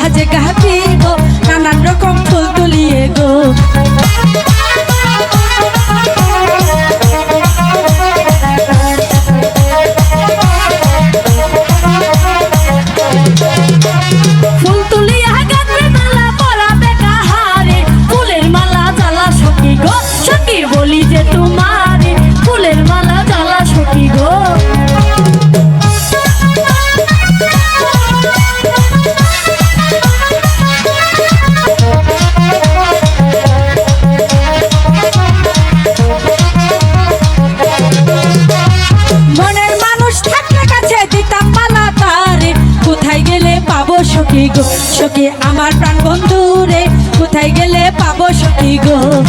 সখী মালা যে গাহি গো? নানান রকম ফুল তুলিয়ে গো। গো।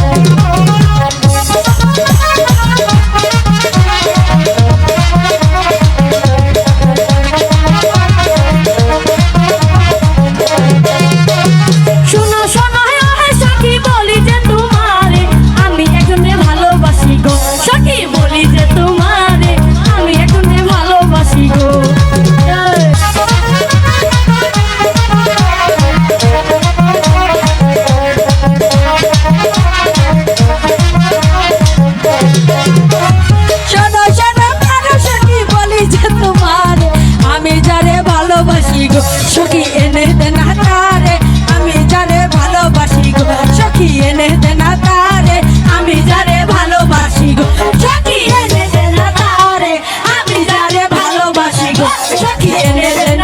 Ki en el